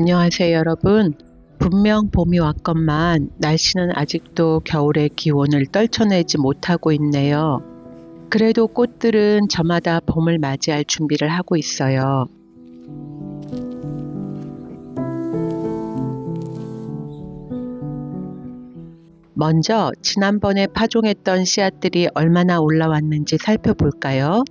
안녕하세요, 여러분. 분명 봄이 왔건만 날씨는 아직도 겨울의 기온을 떨쳐내지 못하고 있네요. 그래도 꽃들은 저마다 봄을 맞이할 준비를 하고 있어요. 먼저 지난번에 파종했던 씨앗들이 얼마나 올라왔는지 살펴볼까요?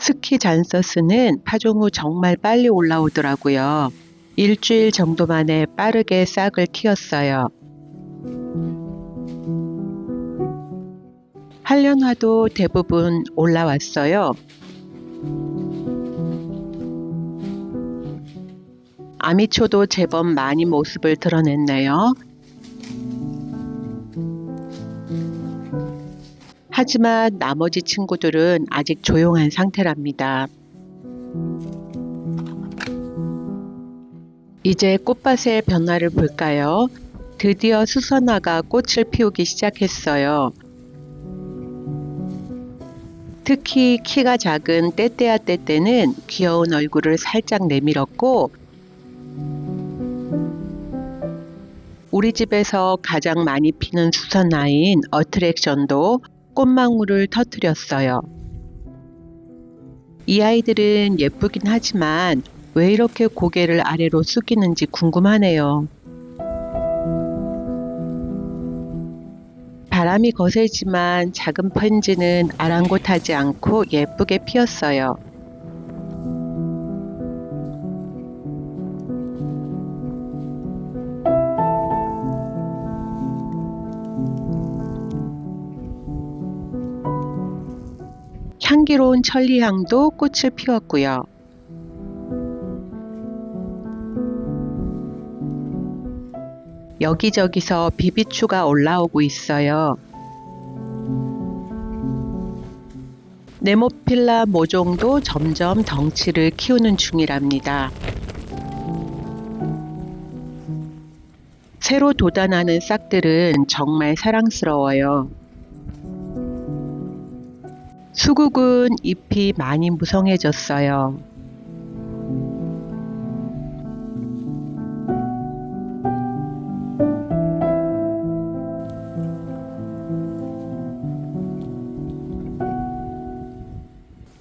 스키 잔서스는 파종 후 정말 빨리 올라오더라고요. 일주일 정도 만에 빠르게 싹을 틔웠어요. 한련화도 대부분 올라왔어요. 아미초도 제법 많이 모습을 드러냈네요. 하지만 나머지 친구들은 아직 조용한 상태랍니다. 이제 꽃밭의 변화를 볼까요? 드디어 수선화가 꽃을 피우기 시작했어요. 특히 키가 작은 떼떼야 떼떼는 귀여운 얼굴을 살짝 내밀었고 우리 집에서 가장 많이 피는 수선화인 어트랙션도 꽃망울을 터뜨렸어요. 이 아이들은 예쁘긴 하지만 왜 이렇게 고개를 아래로 숙이는지 궁금하네요. 바람이 거세지만 작은 펜지는 아랑곳하지 않고 예쁘게 피었어요. 향기로운 천리향도 꽃을 피웠고요. 여기저기서 비비추가 올라오고 있어요. 네모필라 모종도 점점 덩치를 키우는 중이랍니다. 새로 돋아나는 싹들은 정말 사랑스러워요. 수국은 잎이 많이 무성해졌어요.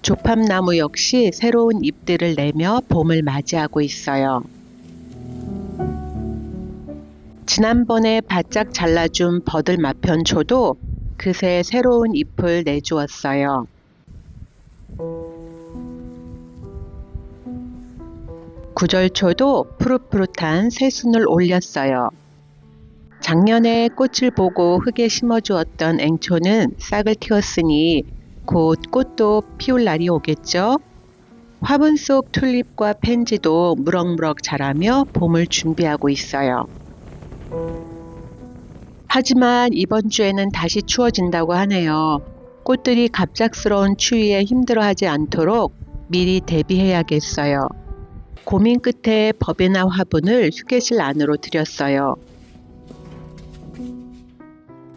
조팝나무 역시 새로운 잎들을 내며 봄을 맞이하고 있어요. 지난번에 바짝 잘라준 버들 마편초도 그새 새로운 잎을 내주었어요. 구절초도 푸릇푸릇한 새순을 올렸어요. 작년에 꽃을 보고 흙에 심어주었던 앵초는 싹을 틔웠으니 곧 꽃도 피울 날이 오겠죠? 화분 속 튤립과 펜지도 무럭무럭 자라며 봄을 준비하고 있어요. 하지만 이번 주에는 다시 추워진다고 하네요. 꽃들이 갑작스러운 추위에 힘들어하지 않도록 미리 대비해야겠어요. 고민 끝에 법이나 화분을 휴게실 안으로 들였어요.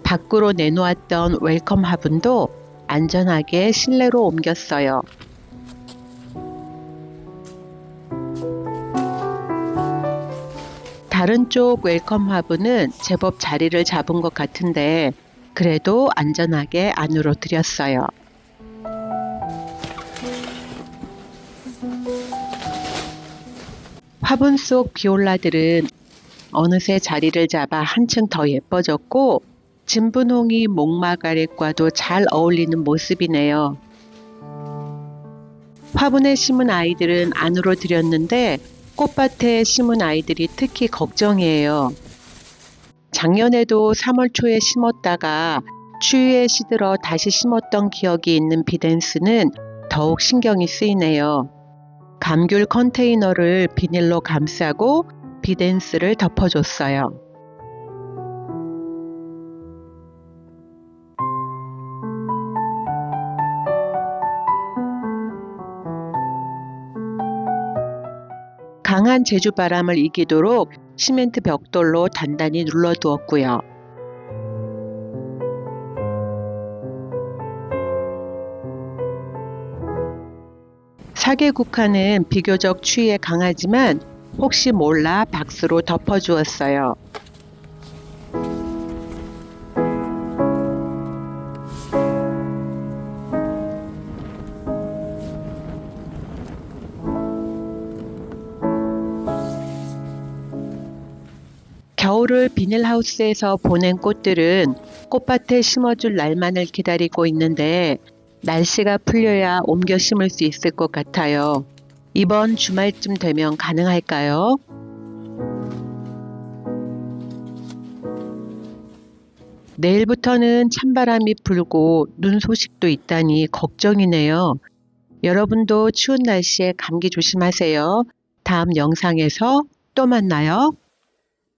밖으로 내놓았던 웰컴 화분도 안전하게 실내로 옮겼어요. 다른 쪽 웰컴 화분은 제법 자리를 잡은 것 같은데 그래도 안전하게 안으로 들였어요. 화분 속 비올라들은 어느새 자리를 잡아 한층 더 예뻐졌고 진분홍이 목마가렛과도 잘 어울리는 모습이네요. 화분에 심은 아이들은 안으로 들였는데 꽃밭에 심은 아이들이 특히 걱정이에요. 작년에도 3월 초에 심었다가 추위에 시들어 다시 심었던 기억이 있는 비덴스는 더욱 신경이 쓰이네요. 감귤 컨테이너를 비닐로 감싸고 비덴스를 덮어줬어요. 강한 제주 바람을 이기도록 시멘트 벽돌로 단단히 눌러두었고요. 사계국화는 비교적 추위에 강하지만 혹시 몰라 박스로 덮어주었어요. 겨울을 비닐하우스에서 보낸 꽃들은 꽃밭에 심어줄 날만을 기다리고 있는데 날씨가 풀려야 옮겨 심을 수 있을 것 같아요. 이번 주말쯤 되면 가능할까요? 내일부터는 찬바람이 불고 눈 소식도 있다니 걱정이네요. 여러분도 추운 날씨에 감기 조심하세요. 다음 영상에서 또 만나요.